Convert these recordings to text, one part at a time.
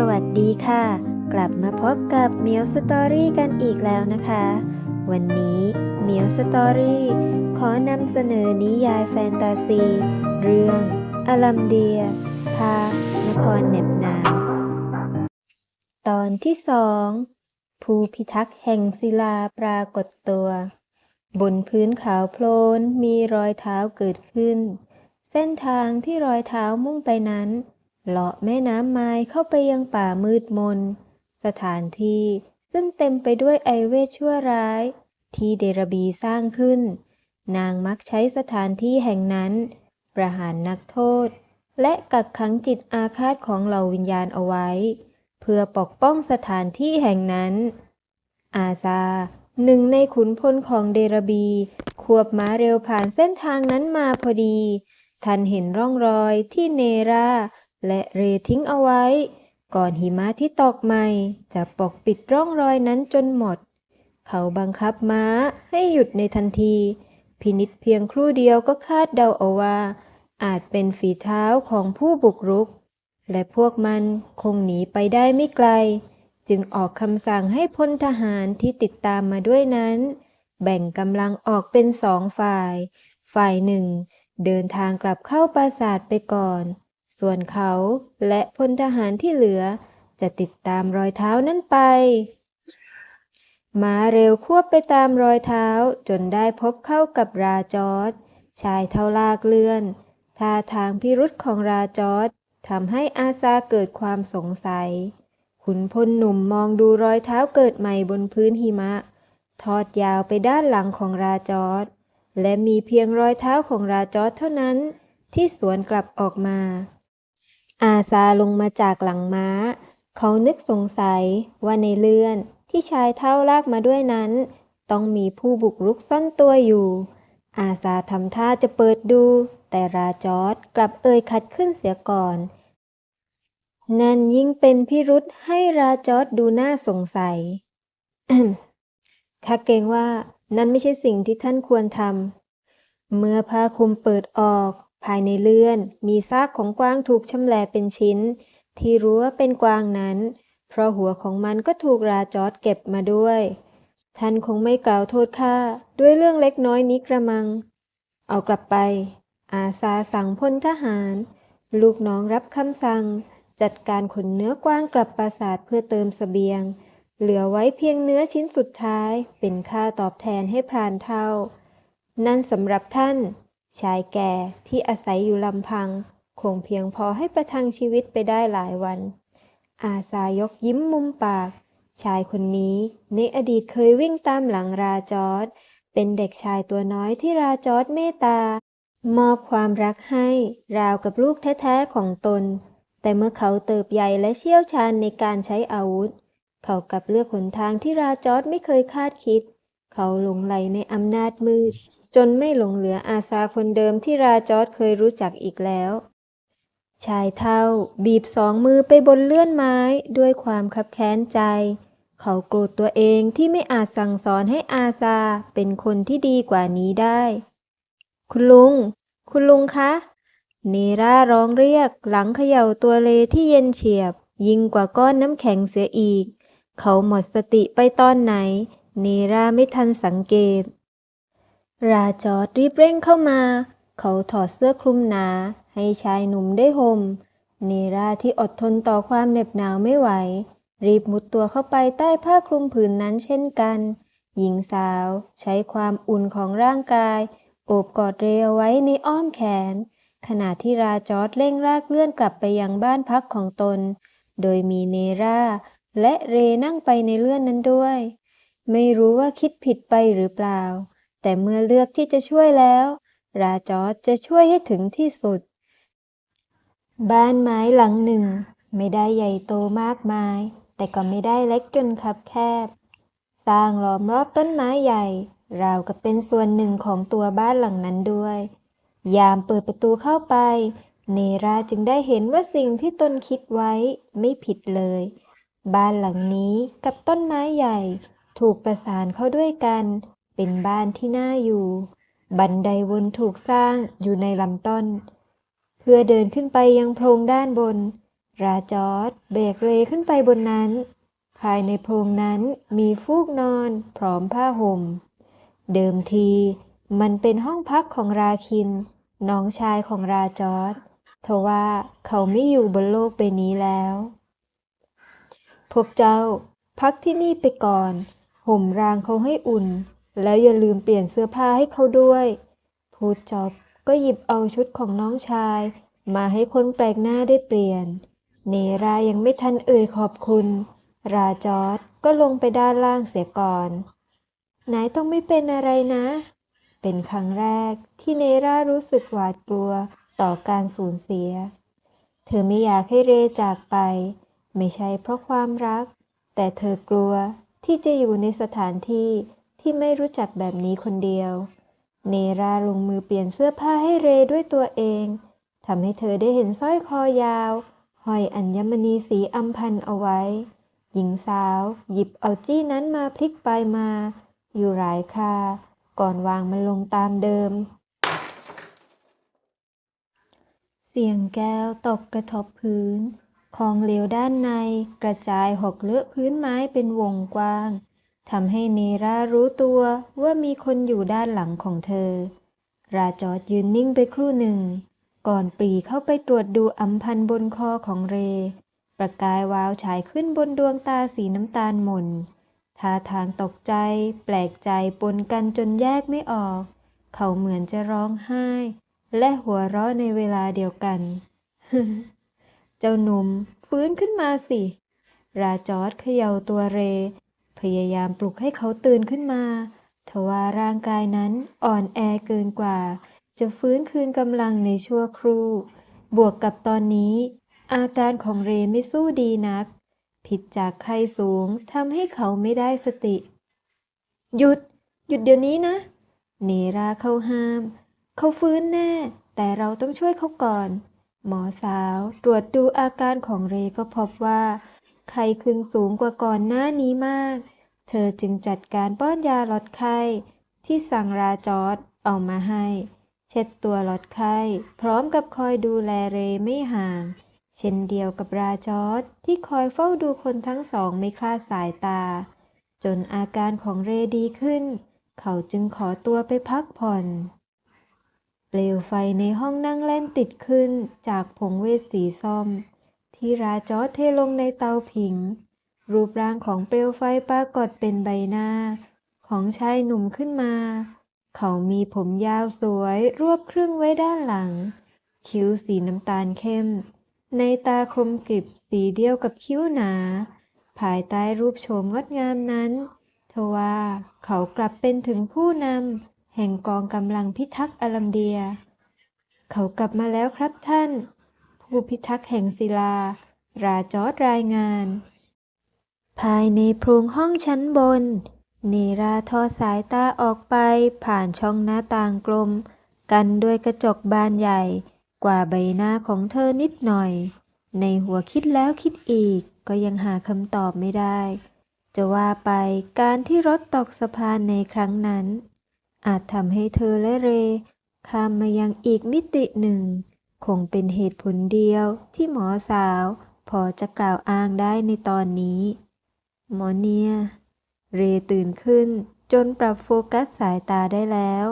สวัสดีค่ะ กลับมาพบกับเมียวสตอรี่กันอีกแล้วนะคะ วันนี้เมียวสตอรี่ขอนำเสนอนิยายแฟนตาซี เรื่องอลัมเดียพานครเหน็บหนาวตอนที่สองผู้พิทักษ์แห่งศิลาปรากฏตัว บนพื้นขาวโพลนมีรอยเท้าเกิดขึ้น เส้นทางที่รอยเท้ามุ่งไปนั้น เลาะแม่น้ำไม้เข้าไปยังป่ามืดมน สถานที่ซึ่งเต็มไปด้วยไอเวทชั่วร้าย ที่เดรบีสร้างขึ้น นางมักใช้สถานที่แห่งนั้น ประหารนักโทษ และกักขังจิตอาฆาตของเหล่าวิญญาณเอาไว้ เพื่อปกป้องสถานที่แห่งนั้น อาซาหนึ่งในขุนพลของเดรบี ควบม้าเร็วผ่านเส้นทางนั้นมาพอดี ทันเห็นร่องรอยที่เนรา และเรทิ้งเอาไว้ ก่อนหิมะที่ตกใหม่ จะปกปิดร่องรอยนั้นจนหมด เขาบังคับม้าให้หยุดในทันที พินิษเพียงครู่เดียวก็คาดเดาเอาว่า อาจเป็นฝีเท้าของผู้บุกรุก และพวกมันคงหนีไปได้ไม่ไกล จึงออกคำสั่งให้พลทหารที่ติดตามมาด้วยนั้น แบ่งกำลังออกเป็นสองฝ่าย ฝ่ายหนึ่งเดินทางกลับเข้าปราสาทไปก่อน ส่วนเขาและพลทหารที่เหลือ จะติดตามรอยเท้านั้นไป ม้าเร็วควบไปตามรอยเท้าจนได้พบเข้ากับราจอร์ดชายเท่าลากเลื่อนท่าทางพิรุษของราจอร์ดทำให้อาซาเกิดความสงสัย ขุนพลหนุ่มมองดูรอยเท้าเกิดใหม่บนพื้นหิมะ ทอดยาวไปด้านหลังของราจอร์ดและมีเพียงรอยเท้าของราจอร์ดเท่านั้นที่สวนกลับออกมา อาซาลงมาจากหลังม้า เขานึกสงสัยว่าในเลื่อนที่ชายเท้าลากมาด้วยนั้น ต้องมีผู้บุกรุกซ่อนตัวอยู่ อาซาทำท่าจะเปิดดู แต่ราจอร์ดกลับเอ่ยขัดขึ้นเสียก่อน นั่นยิ่งเป็นพิรุษให้ราจอร์ดดูน่าสงสัยข้าเกรงว่านั่นไม่ใช่สิ่งที่ท่านควรทำเมื่อผ้าคลุมเปิดออก ภายในเลื่อนมีซากของกวางถูกชำแหละเป็นชิ้น ที่รู้ว่าเป็นกวางนั้น เพราะหัวของมันก็ถูกราจอร์ดเก็บมาด้วย ท่านคงไม่กล่าวโทษข้าด้วยเรื่องเล็กน้อยนี้กระมัง เอากลับไป อาซาสั่งพลทหาร ลูกน้องรับคำสั่ง จัดการขนเนื้อกวางกลับปราสาทเพื่อเติมเสบียง เหลือไว้เพียงเนื้อชิ้นสุดท้าย เป็นค่าตอบแทนให้พรานเท่า นั่นสำหรับท่าน ชายแก่ที่อาศัยอยู่ลำพัง คงเพียงพอให้ประทังชีวิตไปได้หลายวัน อาซายกยิ้มมุมปาก ชายคนนี้ในอดีตเคยวิ่งตามหลังราจอดเป็นเด็กชายตัวน้อยที่ราจอดเมตตา มอบความรักให้ราวกับลูกแท้ๆของตน แต่เมื่อเขาเติบใหญ่และเชี่ยวชาญในการใช้อาวุธ เขากลับเลือกหนทางที่ราจอดไม่เคยคาดคิด เขาหลงไหลในอำนาจมืด จนไม่หลงเหลืออาซาคนเดิมที่ราจอร์ดเคยรู้จักอีกแล้ว ชายเท่าบีบสองมือไปบนเลื่อนไม้ด้วยความคับแค้นใจ เขาโกรธตัวเองที่ไม่อาจสั่งสอนให้อาซาเป็นคนที่ดีกว่านี้ได้ คุณลุง คุณลุงคะ เนร่าร้องเรียกหลังเขย่าตัวเลที่เย็นเฉียบ ยิ่งกว่าก้อนน้ำแข็งเสียอีก เขาหมดสติไปตอนไหน เนร่าไม่ทันสังเกต ราจอร์ดรีบเร่งเข้ามา เขาถอดเสื้อคลุมหนา ให้ชายหนุ่มได้ห่ม เนราที่อดทนต่อความเหน็บหนาวไม่ไหว รีบมุดตัวเข้าไปใต้ผ้าคลุมผืนนั้นเช่นกัน หญิงสาวใช้ความอุ่นของร่างกาย โอบกอดเรเอาไว้ในอ้อมแขน ขณะที่ราจอร์ดเร่งลากเลื่อนกลับไปยังบ้านพักของตน โดยมีเนราและเรนั่งไปในเลื่อนนั้นด้วย ไม่รู้ว่าคิดผิดไปหรือเปล่า แต่เมื่อเลือกที่จะช่วยแล้ว ราจอร์ดจะช่วยให้ถึงที่สุด บ้านไม้หลังหนึ่ง ไม่ได้ใหญ่โตมากมาย แต่ก็ไม่ได้เล็กจนคับแคบ สร้างล้อมรอบต้นไม้ใหญ่ ราวกับเป็นส่วนหนึ่งของตัวบ้านหลังนั้นด้วย ยามเปิดประตูเข้าไป เนราจึงได้เห็นว่าสิ่งที่ตนคิดไว้ไม่ผิดเลย บ้านหลังนี้กับต้นไม้ใหญ่ ถูกประสานเข้าด้วยกัน เป็นบ้านที่น่าอยู่ บันไดวนถูกสร้างอยู่ในลำต้น เพื่อเดินขึ้นไปยังโพรงด้านบน ราจอร์ดเบรกเรขึ้นไปบนนั้น ภายในโพรงนั้นมีฟูกนอนพร้อมผ้าห่ม เดิมทีมันเป็นห้องพักของราคิน น้องชายของราจอร์ดทว่าเขาไม่อยู่บนโลกใบนี้แล้ว พวกเจ้าพักที่นี่ไปก่อน ห่มรางเขาให้อุ่น แล้วอย่าลืมเปลี่ยนเสื้อผ้าให้เขาด้วย พูดจบก็หยิบเอาชุดของน้องชาย มาให้คนแปลกหน้าได้เปลี่ยน เนรายังไม่ทันเอ่ยขอบคุณ ราจอดก็ลงไปด้านล่างเสียก่อนนายต้องไม่เป็นอะไรนะ เป็นครั้งแรกที่เนรารู้สึกหวาดกลัวต่อการสูญเสีย เธอไม่อยากให้เรจากไป ไม่ใช่เพราะความรัก แต่เธอกลัวที่จะอยู่ในสถานที่ ที่ไม่รู้จักแบบนี้คนเดียว เนราลงมือเปลี่ยนเสื้อผ้าให้เรด้วยตัวเองทำให้เธอได้เห็นสร้อยคอยาวห้อยอัญมณีสีอัมพันเอาไว้ หญิงสาวหยิบเอาจี้นั้นมาพลิกไปมา อยู่หลายคราก่อนวางมันลงตามเดิม เสียงแก้วตกกระทบพื้น ของเหลวด้านในกระจายหกเลอะพื้นไม้เป็นวงกว้าง ทำให้เนรารู้ตัวว่ามีคนอยู่ด้านหลังของเธอ ราจอดยืนนิ่งไปครู่หนึ่ง ก่อนปรีเข้าไปตรวจดูอัมพันบนคอของเร ประกายวาวฉายขึ้นบนดวงตาสีน้ำตาลหม่นท่าทางตกใจ แปลกใจปนกันจนแยกไม่ออก เขาเหมือนจะร้องไห้ และหัวเราะในเวลาเดียวกัน เจ้าหนุ่มฟื้นขึ้นมาสิ ราจอดเขย่าตัวเร พยายามปลุกให้เขาตื่นขึ้นมา ทว่าร่างกายนั้นอ่อนแอเกินกว่า จะฟื้นคืนกำลังในชั่วครู่ บวกกับตอนนี้ อาการของเรไม่สู้ดีนัก ผิดจากไข้สูงทำให้เขาไม่ได้สติ หยุด หยุดเดี๋ยวนี้นะ เนราเข้าห้าม เขาฟื้นแน่ แต่เราต้องช่วยเขาก่อน หมอสาวตรวจดูอาการของเรก็พบว่า ไข้ขึ้นสูงกว่าก่อนหน้านี้มาก เธอจึงจัดการป้อนยาลดไข้ที่สั่งราจอดเอามาให้ เช็ดตัวลดไข้ พร้อมกับคอยดูแลเรไม่ห่าง เช่นเดียวกับราจอดที่คอยเฝ้าดูคนทั้งสองไม่คลาดสายตา จนอาการของเรดีขึ้น เขาจึงขอตัวไปพักผ่อนเปลวไฟในห้องนั่งเล่นติดขึ้นจากผงเวสีส้ม ที่ราจอเทลงในเตาผิง รูปร่างของเปลวไฟปรากฏเป็นใบหน้า ของชายหนุ่มขึ้นมา เขามีผมยาวสวยรวบครึ่งไว้ด้านหลัง คิ้วสีน้ำตาลเข้ม ในตาคมกริบสีเดียวกับคิ้วหนา ภายใต้รูปโฉมงดงามนั้นทว่าเขากลับเป็นถึงผู้นำแห่งกองกำลังพิทักษ์อลัมเดีย เขากลับมาแล้วครับท่าน ผู้พิทักษ์แห่งศิลา ราจอร์ดรายงาน ภายในโพรงห้องชั้นบน เนราทอสายตาออกไปผ่านช่องหน้าต่างกลม กันด้วยกระจกบานใหญ่ กว่าใบหน้าของเธอนิดหน่อย ในหัวคิดแล้วคิดอีกก็ยังหาคำตอบไม่ได้ จะว่าไปการที่รถตกสะพานในครั้งนั้น อาจทำให้เธอและเรข้ามมายังอีกมิติหนึ่ง คงเป็นเหตุผลเดียวที่หมอสาว พอจะกล่าวอ้างได้ในตอนนี้ หมอเนีย เรตื่นขึ้นจนปรับโฟกัสสายตาได้แล้ว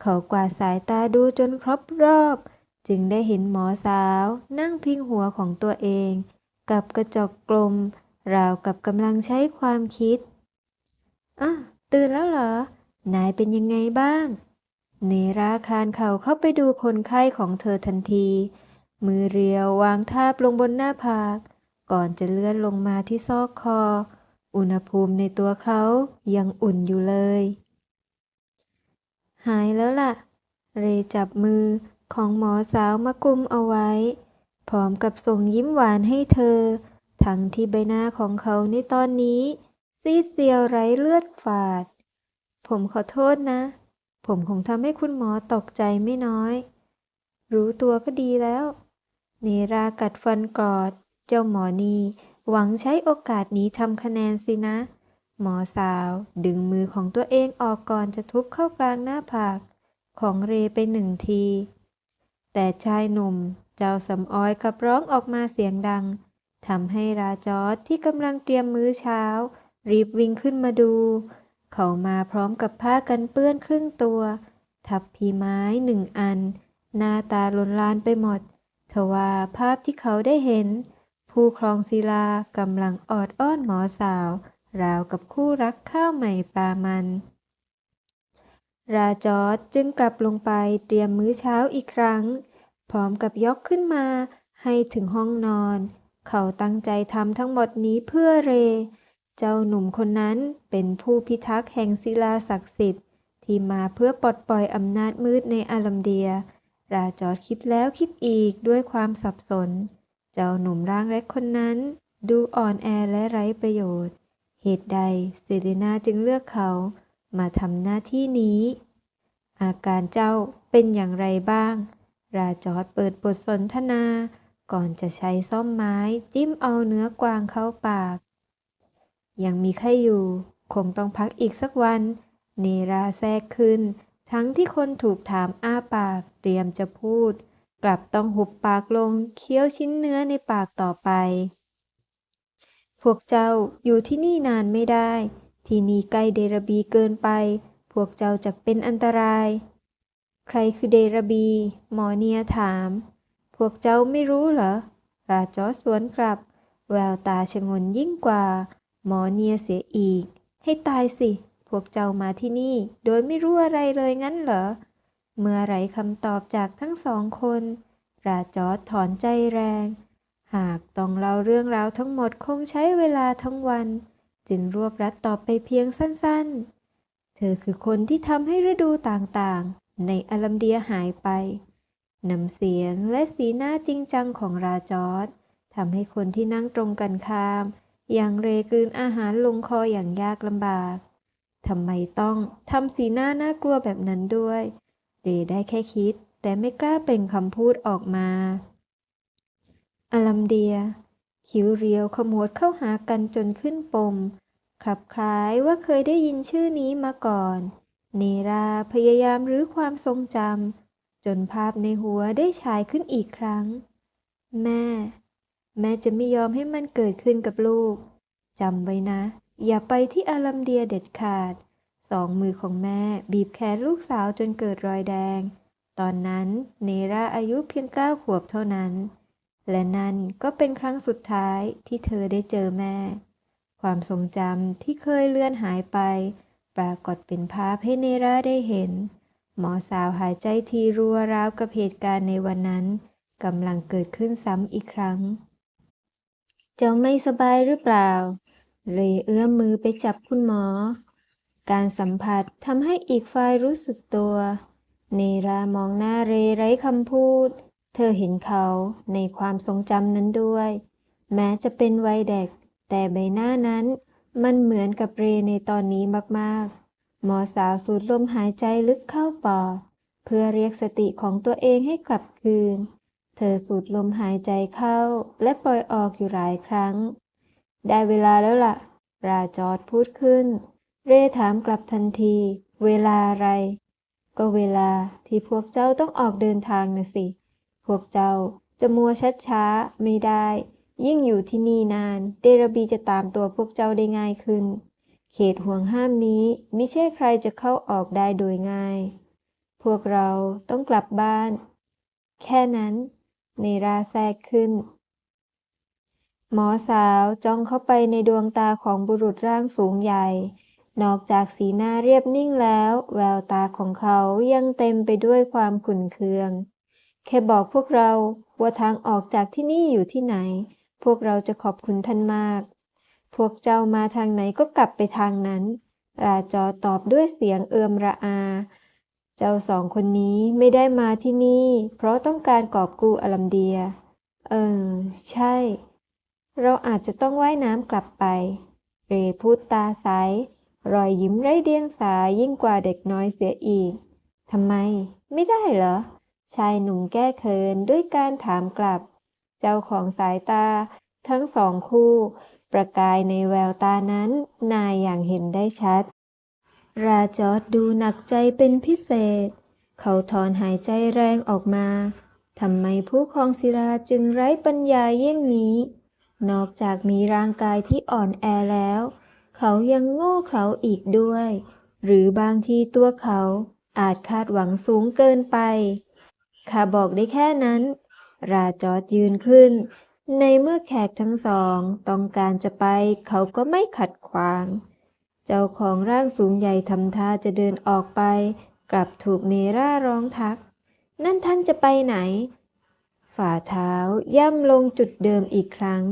เขากวาดสายตาดูจนครบรอบ จึงได้เห็นหมอสาวนั่งพิงหัวของตัวเอง กับกระจกกลม ราวกับกำลังใช้ความคิดอะตื่นแล้วเหรอ นายเป็นยังไงบ้าง เนราคานเข่าเข้าไปดูคนไข้ของเธอทันที มือเรียววางทาบลงบนหน้าผาก ก่อนจะเลื่อนลงมาที่ซอกคอ อุณหภูมิในตัวเขายังอุ่นอยู่เลย หายแล้วล่ะ เรจับมือของหมอสาวมากุมเอาไว้ พร้อมกับส่งยิ้มหวานให้เธอ ทั้งที่ใบหน้าของเขาในตอนนี้ ซีดเซียวไร้เลือดฝาด ผมขอโทษนะ ผมคงทำให้คุณหมอตกใจไม่น้อย รู้ตัวก็ดีแล้ว เนรากัดฟันกรอด เจ้าหมอนีหวังใช้โอกาสนี้ทำคะแนนสินะ หมอสาวดึงมือของตัวเองออกก่อนจะทุบเข้ากลางหน้าผากของเรไปหนึ่งที แต่ชายหนุ่มเจ้าสำออยกับร้องออกมาเสียงดังทำให้ราจอดที่กำลังเตรียมมื้อเช้า รีบวิ่งขึ้นมาดู เขามาพร้อมกับผ้ากันเปื้อนครึ่งตัว ทับพีไม้หนึ่งอัน หน้าตาลนลานไปหมด ทว่าภาพที่เขาได้เห็น ผู้ครองศิลากำลังออดอ้อนหมอสาว ราวกับคู่รักข้าวใหม่ปลามัน ราจอดจึงกลับลงไปเตรียมมื้อเช้าอีกครั้ง พร้อมกับยกขึ้นมาให้ถึงห้องนอน เขาตั้งใจทำทั้งหมดนี้เพื่อเร เจ้าหนุ่มคนนั้นเป็นผู้พิทักษ์แห่งศิลาศักดิ์สิทธิ์ ที่มาเพื่อปลดปล่อยอำนาจมืดในอาลัมเดีย ราจอดคิดแล้วคิดอีกด้วยความสับสน เจ้าหนุ่มร่างเล็กคนนั้น ดูอ่อนแอและไร้ประโยชน์ เหตุใดเซเรนาจึงเลือกเขา มาทำหน้าที่นี้ อาการเจ้าเป็นอย่างไรบ้าง ราจอดเปิดบทสนทนา ก่อนจะใช้ซ่อมไม้จิ้มเอาเนื้อกวางเข้าปาก ยังมีไข้อยู่ คงต้องพักอีกสักวัน เนราแทรกขึ้น ทั้งที่คนถูกถามอ้าปากเตรียมจะพูด กลับต้องหุบปากลงเคี้ยวชิ้นเนื้อในปากต่อไป พวกเจ้าอยู่ที่นี่นานไม่ได้ ที่นี่ใกล้เดรบีเกินไป พวกเจ้าจะเป็นอันตราย ใครคือเดรบี หมอเนียถาม พวกเจ้าไม่รู้เหรอราจอสวนกลับ แววตาชงนยิ่งกว่า หมอเนียเสียอีก ให้ตายสิ พวกเจ้ามาที่นี่ โดยไม่รู้อะไรเลยงั้นเหรอ เมื่อไรคำตอบจากทั้งสองคนราจอดถอนใจแรง หากต้องเล่าเรื่องราวทั้งหมดคงใช้เวลาทั้งวัน จึงรวบรัดตอบไปเพียงสั้นๆ เธอคือคนที่ทำให้ฤดูต่างๆ ในอลัมเดียหายไปน้ำเสียงและสีหน้าจริงจังของราจอดทำให้คนที่นั่งตรงกันข้าม อย่างเรกืนอาหารลงคออย่างยากลำบากทำไมต้องทำสีหน้าน่ากลัวแบบนั้นด้วย เรได้แค่คิด แต่ไม่กล้าเป็นคำพูดออกมา อลัมเดีย คิ้วเรียวขมวดเข้าหากันจนขึ้นปมคลับคล้ายว่าเคยได้ยินชื่อนี้มาก่อน เนราพยายามรื้อความทรงจำจนภาพในหัวได้ฉายขึ้นอีกครั้ง แม่ แม่จะไม่ยอมให้มันเกิดขึ้นกับลูกจำไว้นะ อย่าไปที่อาลัมเดียเด็ดขาด สองมือของแม่บีบแขนลูกสาวจนเกิดรอยแดง ตอนนั้นเนราอายุเพียงเก้าขวบเท่านั้น และนั่นก็เป็นครั้งสุดท้ายที่เธอได้เจอแม่ ความทรงจำที่เคยเลื่อนหายไป ปรากฏเป็นภาพให้เนราได้เห็น หมอสาวหายใจทีรัวราวกับเหตุการณ์ในวันนั้นกำลังเกิดขึ้นซ้ำอีกครั้ง เจ้าไม่สบายหรือเปล่า เรเอื้อมมือไปจับคุณหมอ การสัมผัสทำให้อีกฝ่ายรู้สึกตัว เนรามองหน้าเรไร้คำพูด เธอเห็นเขาในความทรงจำนั้นด้วย แม้จะเป็นวัยเด็ก แต่ใบหน้านั้นมันเหมือนกับเรในตอนนี้มากๆ หมอสาวสูดลมหายใจลึกเข้าปอดเพื่อเรียกสติของตัวเองให้กลับคืน เธอสูดลมหายใจเข้าและปล่อยออกอยู่หลายครั้ง ได้เวลาแล้วล่ะ ราจอดพูดขึ้น เรถามกลับทันที เวลาอะไร ก็เวลาที่พวกเจ้าต้องออกเดินทางนะสิ พวกเจ้าจะมัวชัดช้าไม่ได้ ยิ่งอยู่ที่นี่นาน เดรบีจะตามตัวพวกเจ้าได้ง่ายขึ้น เขตห่วงห้ามนี้ไม่ใช่ใครจะเข้าออกได้โดยง่าย พวกเราต้องกลับบ้าน แค่นั้น เนราแทรกขึ้น หมอสาวจ้องเข้าไปในดวงตาของบุรุษร่างสูงใหญ่ นอกจากสีหน้าเรียบนิ่งแล้ว แววตาของเขายังเต็มไปด้วยความขุ่นเคือง แค่บอกพวกเราว่าทางออกจากที่นี่อยู่ที่ไหน พวกเราจะขอบคุณท่านมาก พวกเจ้ามาทางไหนก็กลับไปทางนั้น ราจอตอบด้วยเสียงเอือมระอา เจ้าสองคนนี้ไม่ได้มาที่นี่ เพราะต้องการกอบกู้อลัมเดีย เออ ใช่ เราอาจจะต้องว่ายน้ำกลับไป เรพูดตาใส รอยยิ้มไร้เดียงสายิ่งกว่าเด็กน้อยเสียอีก ทำไม ไม่ได้เหรอ ชายหนุ่มแก้เขินด้วยการถามกลับ เจ้าของสายตา ทั้งสองคู่ ประกายในแววตานั้นนายอย่างเห็นได้ชัด ราจอดดูหนักใจเป็นพิเศษ เขาถอนหายใจแรงออกมาทำไมผู้ครองศิลาจึงไร้ปัญญาเยี่ยงนี้ นอกจากมีร่างกายที่อ่อนแอแล้ว เขายังโง่เขลาอีกด้วย หรือบางทีตัวเขาอาจคาดหวังสูงเกินไป ข้าบอกได้แค่นั้น ราจอดยืนขึ้น ในเมื่อแขกทั้งสอง ต้องการจะไปเขาก็ไม่ขัดขวาง เจ้าของร่างสูงใหญ่ทำท่าจะเดินออกไป กลับถูกเนร่าร้องทัก นั่นท่านจะไปไหน ฝ่าเท้าย่ำลงจุดเดิมอีกครั้ง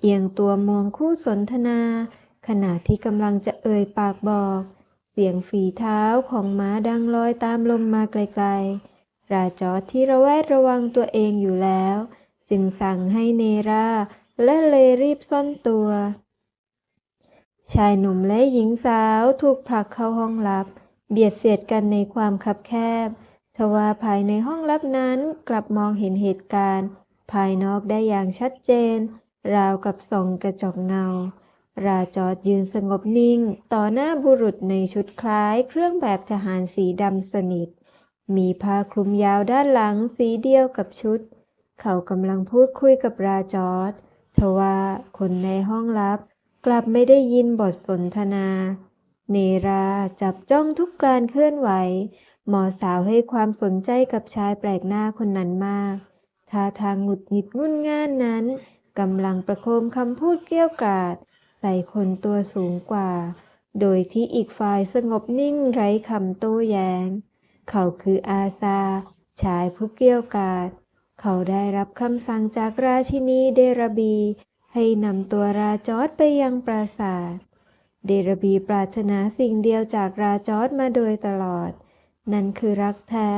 เอียงตัวมองคู่สนทนา ขณะที่กำลังจะเอ่ยปากบอก เสียงฝีเท้าของม้าดังลอยตามลมมาไกลๆ ราจอดที่ระแวดระวังตัวเองอยู่แล้ว จึงสั่งให้เนราและเลรีบซ่อนตัว ชายหนุ่มและหญิงสาวถูกผลักเข้าห้องลับ เบียดเสียดกันในความคับแคบ ทว่าภายในห้องลับนั้นกลับมองเห็นเหตุการณ์ ภายนอกได้อย่างชัดเจน ราวกับส่องกระจกเงา ราจอดยืนสงบนิ่ง ต่อหน้าบุรุษในชุดคล้ายเครื่องแบบทหารสีดำสนิท มีผ้าคลุมยาวด้านหลังสีเดียวกับชุด เขากำลังพูดคุยกับราจอดทว่าคนในห้องลับ กลับไม่ได้ยินบทสนทนา เนราจับจ้องทุกการเคลื่อนไหว หมอสาวให้ความสนใจกับชายแปลกหน้าคนนั้นมาก ท่าทางหงุดหงิดงุ่นง่านนั้นกำลังประโคมคำพูดเกี้ยวกราดใส่คนตัวสูงกว่า โดยที่อีกฝ่ายสงบนิ่งไร้คำโต้แย้ง เขาคืออาซา ชายผู้เกี้ยวกราดเขาได้รับคำสั่งจากราชินีเดรบี ให้นำตัวราจอดไปยังปราสาท เดรบีปรารถนาสิ่งเดียวจากราจอดมาโดยตลอด นั่นคือรักแท้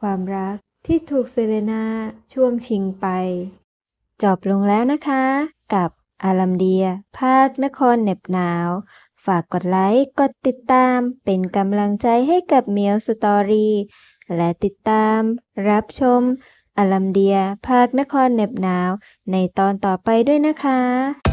ความรักที่ถูกเซเลนาช่วงชิงไป จบลงแล้วนะคะ กับอารัมเดีย ภาคนครเหน็บหนาว ฝากกดไลค์ กดติดตาม เป็นกำลังใจให้กับเมียวสตอรี่ และติดตาม รับชม อลัมเดียภาคนครเหน็บหนาว ในตอนต่อไปด้วยนะคะ